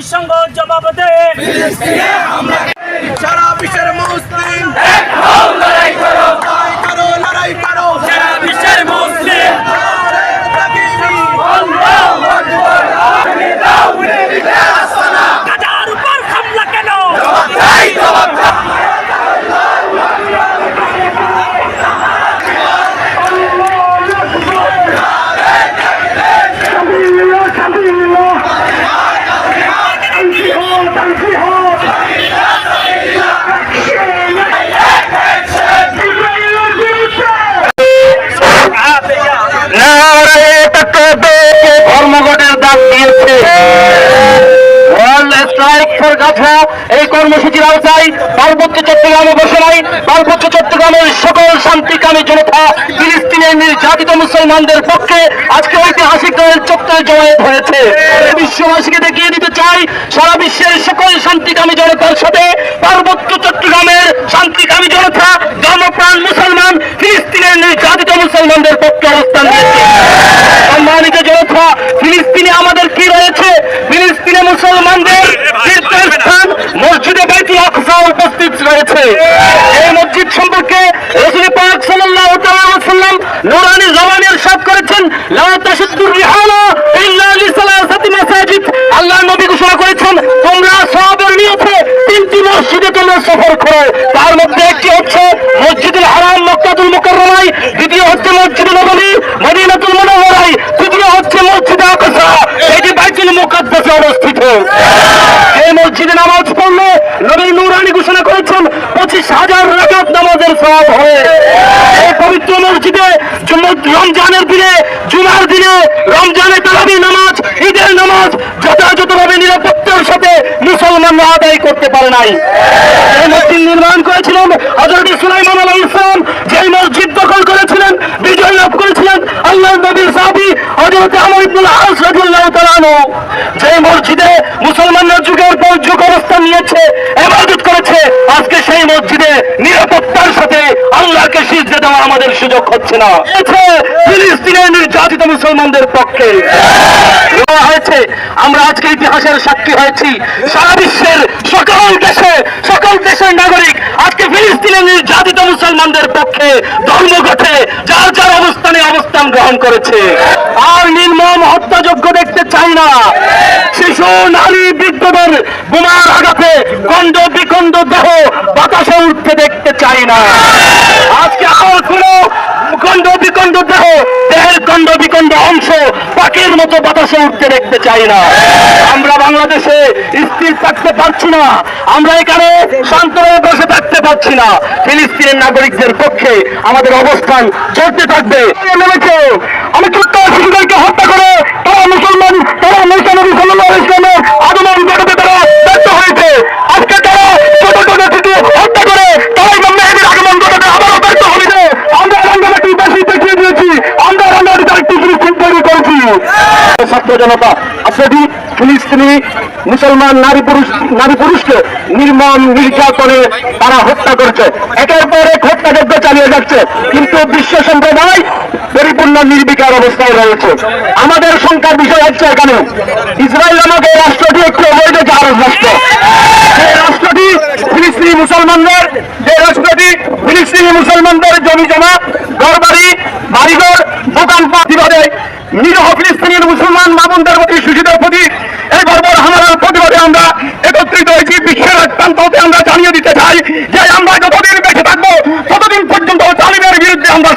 জাতিসংঘ জবাব দেয় ফিলিস্তিনে হামলা সারা বিশ্বের মুসলিম এক হও লড়াই করো লড়াই করো লড়াই করো সারা বিশ্বের মুসলিম নারে তাকবীর। আল্লাহু আকবার আগে দাও বিজেপিকে আসনা গাজার উপর হামলা কেন জবাব চাই জবাব চাই ধর্মঘটের ডাক দিয়েছে ওয়ার্ল্ড স্ট্রাইক ফর গাছা এই কর্মসূচির আওতায় পার্বত্য চট্টগ্রামে ঘোষণায় পার্বত্য চট্টগ্রামের সকল শান্তিকামী জনতা, ফিলিস্তিনের নির্যাতিত মুসলমানদের পক্ষে আজকে ঐতিহাসিক দলের চত্বরে জমায়েত হয়েছে। বিশ্ববাসীকে দেখিয়ে দিতে চাই, সারা বিশ্বের সকল শান্তিকামী জনতার সাথে পার্বত্য চট্টগ্রামের শান্তিকামী জনতা, ধর্মপ্রাণ মুসলমান, ফিলিস্তিনের নির্যাতিত মুসলমানদের পক্ষে অবস্থান নিয়েছে। সম্মানিত জনতা, ফিলিস্তিনে আমাদের কি রয়েছে? ফিলিস্তিনে মুসলমানদের তীর্থস্থান, মসজিদে বাইতুল আকসা উপস্থিত রয়েছে। এই সম্পর্কে রসুল পাক সাল্লাল্লাহু করেছেন আল্লাহ নবী ঘোষণা করেছেন, তোমরা সবের নিয়তে তিনটি মসজিদে তোমরা সফর করো। তার মধ্যে একটি হচ্ছে মসজিদুল হারাম, মক্কাতুল মুকাররমায় দ্বিতীয় হচ্ছে মসজিদুল নববী মদিনাতুল মুনাওয়ারায় তৃতীয় হচ্ছে মসজিদ আকসা এটি বাইতুল মুকাদ্দাসে অবস্থিত এই মসজিদে নামাজ পড়লে নবী নূরানি ঘোষণা করেছেন পঁচিশ হাজার রাকাত নামাজের সওয়াব হবে এই পবিত্র মসজিদে জুম- রমজানের দিনে, জুমার দিনে রমজানে তারাবি নামাজ, ঈদের নামাজ যথাযথভাবে নিরাপত্তার সাথে মুসলমানরা আদায় করতে পারে নাই। এই মসজিদ নির্মাণ করেছিলেন হজরত সুলাইমান আলাহ ইসলাম যে মসজিদ দখল করেছিলেন, বিজয় লাভ করেছিলেন আল্লাহ নবীর সাহাবী হজরত আমর ইবনুল আস রাদিয়াল্লাহু তাআলা যে মসজিদে মুসলমানরা যুগের পর যুগ অবস্থান নিয়েছে, ইবাদত করেছে, আজকে সেই মসজিদে নিরাপত্তার সাথে আল্লাহকে সিজদে দেওয়া আমাদের সুযোগ হচ্ছে না। মুসলমানদের পক্ষে। বলা হয়েছে, আমরা আজকে ইতিহাসের সাক্ষী হয়েছি। সারা বিশ্বের সকল দেশে, সকল দেশের নাগরিক আজকে ফিলিস্তিনের নির্যাতিত মুসলমানদের পক্ষে ধর্মঘটে যার যার অবস্থানে অবস্থান গ্রহণ করেছে। আর নির্মম হত্যাযোগ্য দেখতে চাই না। শিশু, নারী, বৃদ্ধদের বোমার আঘাতে খণ্ড বিখণ্ড দেহ বাতাসে উঠতে দেখতে চাই না। আজকে আর কোনো খণ্ড বিখণ্ড দেহ, দেহের খণ্ড বিখণ্ড অংশ পাখির মতো বাতাসে উঠতে দেখতে চাই না। আমরা বাংলাদেশে স্থির থাকতে পারছি না। আমরা এখানে শান্তভাবে বসে থাকতে পারছি না। ফিলিস্তিনের নাগরিকদের পক্ষে আমাদের অবস্থান চলতে থাকবে। আমি ছোট্ট হত্যা করে তারা মুসলমান তারা মুসলমান ইসলামের আগমন ঘটাতে তারা ব্যর্থ হয়েছে আজকে তারা ছোট ছোট শিশু হত্যা করে তারা ইমাম মেহেদির আগমন ঘটাতে আবারও ব্যর্থ হয়েছে আমরা রাঙ্গামাটি বেশি দেখিয়ে দিয়েছি আমরা রাঙ্গামাটিতে আরেকটি ফিলিস্তিন তৈরি করেছি ছাত্র জনতা। আজকে ফিলিস্তিনি মুসলমান নারী পুরুষ নারী পুরুষকে নির্মম নির্যাতনে তারা হত্যা করছে। একের পর এক হত্যাযজ্ঞ চালিয়ে যাচ্ছে। কিন্তু বিশ্ব সম্প্রদায় পরিপূর্ণ নির্বিকার অবস্থায় রয়েছে। আমাদের সংখ্যার বিষয় হচ্ছে এখানে। ইসরায়েল নামক এই রাষ্ট্রটি একটি অবৈধ জাহাজ রাষ্ট্র। যে রাষ্ট্রটি ফিলিস্তিনি মুসলমানদের যে রাষ্ট্রটি ফিলিস্তিনি মুসলমানদের জমি জমা ঘরবাড়ি, বাড়িঘর, দোকানপাট নিরহ মুসলমান শিশুদের প্রতি, এই বর্বর হামলার প্রতিবাদে আমরা একত্রিত হয়েছি, বিশ্বের এক প্রান্ত হতে আমরা জানিয়ে দিতে চাই যে আমরা যতদিন বেঁচে থাকব, ততদিন পর্যন্ত তালিমের বিরুদ্ধে আমরা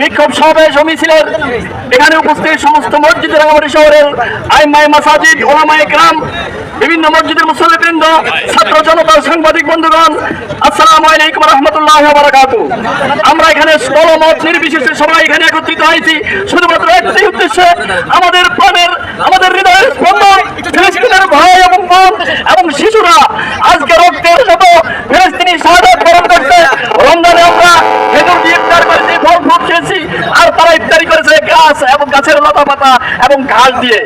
বিক্ষোভ সমাবেশ ও এখানে উপস্থিত সমস্ত মসজিদ রাঙ্গামাটি শহরের আইমাই মাসাজিদ, ওলামায়ে গ্রাম বিভিন্ন মসজিদের মুসল্লিবৃন্দ, ছাত্র জনতা, সাংবাদিক বন্ধুগণ, আসসালামু আলাইকুম রহমতুল্লাহ বারাকাতু আমরা এখানে স্থলমত নির্বিশেষে সবাই এখানে একত্রিত হয়েছি। শুধুমাত্র একটি উদ্দেশ্যে, আমাদের প্রাণের, আমাদের হৃদয়ের স্পন্দন, ফিলিস্তিনের ভাই এবং বোন এবং গাছের লতা পাতা এবং ঘাস দিয়ে।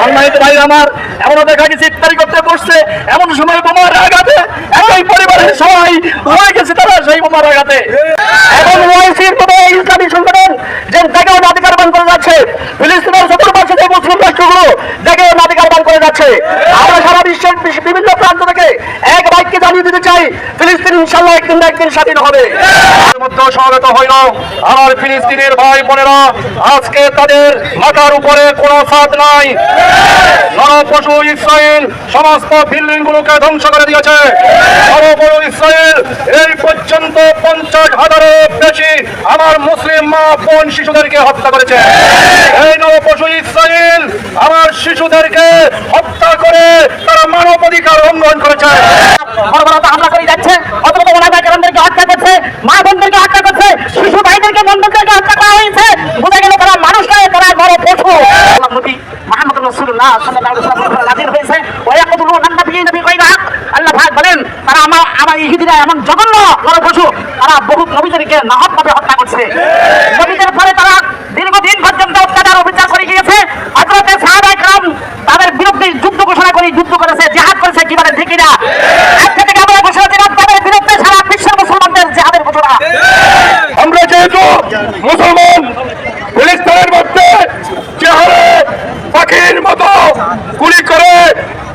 সম্মানিত ভাই আমার এমন দেখা গেছে ইত্যাদি করতে বসছে এমন সময় বোমার আঘাতে একই পরিবারের সবাই হয়ে গেছে তারা সেই বোমার আঘাতে এবং ওয়াইসির কোনো ইসলামী সংগঠন যে দেখে অধিকার বান করে যাচ্ছে ফিলিস্তিনের পাশে যে মুসলিম রাষ্ট্রগুলো দেখে অধিকার বান করে যাচ্ছে ইনশাল্লাহ একদিন না একদিন স্বাধীন হবে। মধ্যে সমবেত হইল। আমার ফিলিস্তিনের ভাই বোনেরা, আজকে তাদের মাথার উপরে কোনো ছাদ নাই। নরপশু ইসরায়েল সমস্ত বিল্ডিং গুলোকে ধ্বংস করে দিয়েছে। নরপশু ইসরায়েল, এই পর্যন্ত পঞ্চাশ হাজারের বেশি আমার মুসলিম মা, বোন শিশুদেরকে হত্যা করেছে। এই নরপশু ইসরায়েল আমার শিশুদেরকে হত্যা করে তারা মানব অধিকার লঙ্ঘন করেছে। বর্বরতা হামলা করে যাচ্ছে অথবা ওলামা কেরামদেরকে হত্যা করছে মা বোনদেরকে হত্যা করছে, শিশু ভাইদেরকে বন্ধুদেরকে হত্যা করা হয়েছে। বোঝা গেল তারা মানুষ নয়, তারা বড় পশু। নবী মোহাম্মদ রসুল্লাহ আল্লাহ বলেন, তারা আমার আমার ইহুদিরা এমন জঘন্য বড় পশু, তারা বহু নবীদেরকে নাহকভাবে হত্যা করছে। পরে তারা দীর্ঘদিন পর্যন্ত অত্যাচার অবিচার করে গিয়েছে। হজরতে সাহাবাই কালাম তাদের বিরুদ্ধে যুদ্ধ ঘোষণা করে যুদ্ধ করেছে, জেহাদ করেছে, কীভাবে ঠিকিরা আমরা যেহেতু মুসলমান ফিলিস্তিনের মধ্যে চেহারে পাখির মতো গুলি করে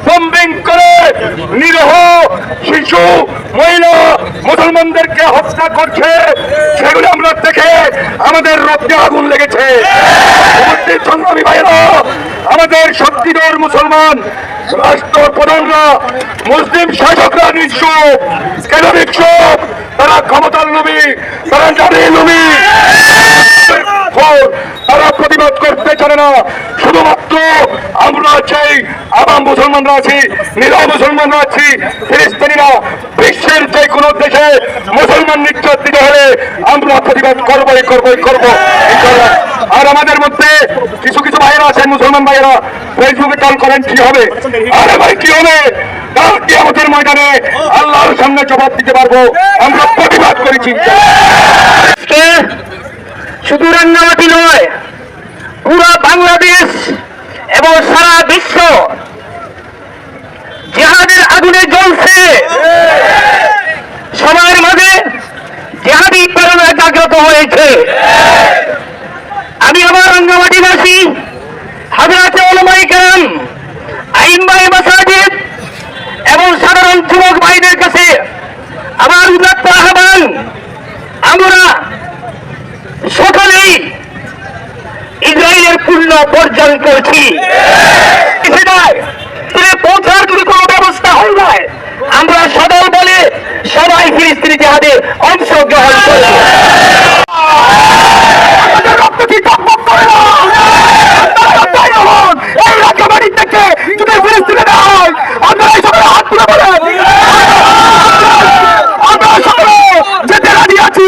বম্বিং করে নিরহ শিশু, মহিলা মুসলমানদেরকে হত্যা করছে, সেগুলো আমরা দেখে আমাদের রক্তে আগুন লেগেছে। আমাদের শক্তিধর মুসলমান রাষ্ট্র প্রধানরা মুসলিম শাসকরা নিঃসুপ কেন নিঃসুপ তারা ক্ষমতার লোভী তারা জানের লোভী তারা প্রতিবাদ করতে জানে না। শুধুমাত্র আমরা চাই আবাম মুসলমানরা আছি নিরহ মুসলমানরা আছি, ফিলিস্তিনিরা বিশ্বের যে কোনো দেশে মুসলমান নির্যাতিত হলে আমরা প্রতিবাদ করবোই করবোই, করব। আর আমাদের মধ্যে কিছু কিছু ভাইয়েরা আছেন, মুসলমান ভাইয়েরা, ফেসবুকে কল করেন কি হবে? আরে ভাই, কি হবে? কাল কি আমাদের ময়দানে আল্লাহর সামনে জবাব দিতে পারব। আমরা প্রতিবাদ করেছি। শুধু রাঙ্গামাটি নয়, পুরো বাংলাদেশ এবং সারা বিশ্ব জেহাদের আগুনে জ্বলছে। সবার মাঝে জেহাদি প্রেরণা জাগ্রত হয়েছে। আমি আমার রাঙ্গামাটিবাসী, হাজরাতে ওলামাই কেরাম আইন বাই মাসাজিদ এবং সাধারণ যুবক ভাইদের কাছে আমার উদাত্ত আহ্বান আমরা সকলেই ইসরায়েলের পূর্ণ বর্জন করছি। সেটাই তিনি পৌঁছার যদি কোনো ব্যবস্থা হয় নাই আমরা সদল বলে সবাই ফিলিস্তিনি জেহাদে অংশগ্রহণ করছি আমাদের রক্ত কি টকবক করে না? তাই যখন এই রাজ্যবাড়ি থেকে যদি ফিলিস্তিনে না হয় আমরা এই সকলে হাত তুলে বলেন আমরা সকলে যেতে রাজি আছি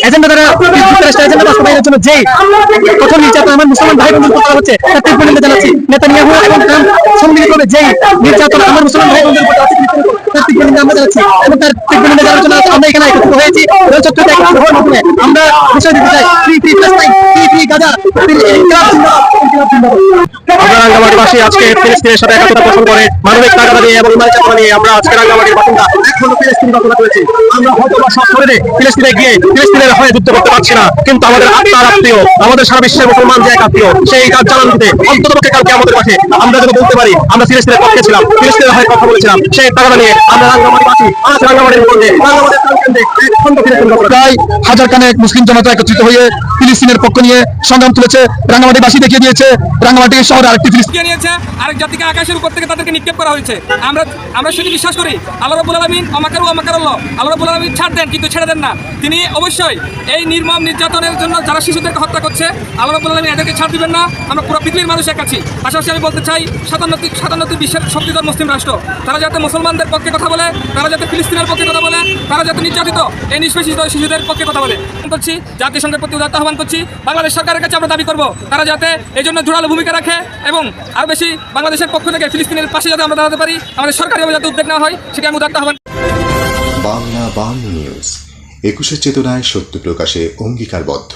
এজেন্ডা দ্বারা যুক্তরাষ্ট্রের এজেন্ডা বাস্তবায়নের জন্য যে কঠোর নির্যাতন আমার মুসলমান ভাই বোনদের করা হচ্ছে তার তীব্র নিন্দা জানাচ্ছি নেতানিয়াহু এবং ট্রাম্প সম্মিলিতভাবে যেই নির্যাতন আমার মুসলমান ভাই বোনদের উপর আছে তার তীব্র নিন্দা আমরা জানাচ্ছি এবং তার তীব্র নিন্দা জানার জন্য আমরা এখানে একত্রিত হয়েছি রেল চত্বরে একত্রিত হওয়ার মাধ্যমে আমরা বিষয় দিতে চাই free free Palestine free free Gaza free ইনকিলাব জিন্দাবাদ ইনকিলাব জিন্দাবাদ আমরা রাঙ্গামাটিবাসী আজকে ফিলিস্তিনের সাথে একতা পোষণ করে মানবিক তাগাদা নিয়ে এবং ইমানি চেতনা নিয়ে আমরা আজকে রাঙ্গামাটির বাসিন্দা। এখনও ফিলিস্তিন ঘোষণা করেছি। আমরা হয়তো বা সব করে ফিলিস্তিনে গিয়ে ফিলিস্তিনের হয়ে যুদ্ধ করতে পারছি না। কিন্তু আমাদের আত্মার আত্মীয়, আমাদের সারা বিশ্বের মুসলমান যে এক আত্মীয় সেই কাজ জানান দিতে অন্তত পক্ষে কালকে আমাদের পাশে। আমরা যেন বলতে পারি, আমরা ফিলিস্তিনের পক্ষে ছিলাম, ফিলিস্তিনের হয়ে কথা বলেছিলাম, সেই তাগাদা নিয়ে আমরা রাঙ্গামাটিবাসী আজ রাঙ্গামাটির মধ্যে রাঙ্গামাটির। প্রায় হাজার খানেক মুসলিম জনতা একত্রিত হয়ে ফিলিস্তিনের পক্ষ নিয়ে সংগ্রাম তুলেছে রাঙ্গামাটিবাসী দেখিয়ে দিয়েছে রাঙ্গামাটি শহরে আরেকটি ফিলিস্তিন নিয়েছে, আরেক জাতিকে আকাশের উপর থেকে তাদেরকে নিক্ষেপ করা হয়েছে। আমরা আমরা সেটি বিশ্বাস করি, আল্লাহ রবুল আলমিন অমাকারু অমাকার আল্লাহ রবুল আলমিন ছাড় দেন, কিন্তু ছেড়ে দেন না। তিনি অবশ্যই এই নির্মম নির্যাতনের জন্য যারা শিশুদেরকে হত্যা করছে, আল্লাহ রবুল আলমিন এদেরকে ছাড় দিবেন না। আমরা পুরো পৃথিবীর মানুষ এক আছি। পাশাপাশি আমি বলতে চাই সাতান্নটি সাতান্নটি বিশ্বের শক্তিধর মুসলিম রাষ্ট্র, তারা যাতে মুসলমানদের পক্ষে কথা বলে, তারা যাতে ফিলিস্তিনের পক্ষে কথা বলে, তারা যাতে নির্যাতিত, এই নিষ্পেষিত শিশুদের পক্ষে কথা বলে। করছি জাতিসংঘের প্রতি উদাত্ত আহ্বান করছি, বাংলাদেশ সরকারের কাছে আমরা দাবি করব। তারা যাতে এই জন্য জোরালো ভূমিকা রাখে এবং আরও বেশি বাংলাদেশের পক্ষ থেকে ফিলিস্তিনের পাশে যাতে আমরা দাঁড়াতে পারি, আমাদের সরকারিভাবে যাতে উদ্যোগ না হয়, সেটা আমি উদাত্ত হবেন বাংলা বাংলা নিউজ, একুশের চেতনায় সত্য প্রকাশে অঙ্গীকারবদ্ধ।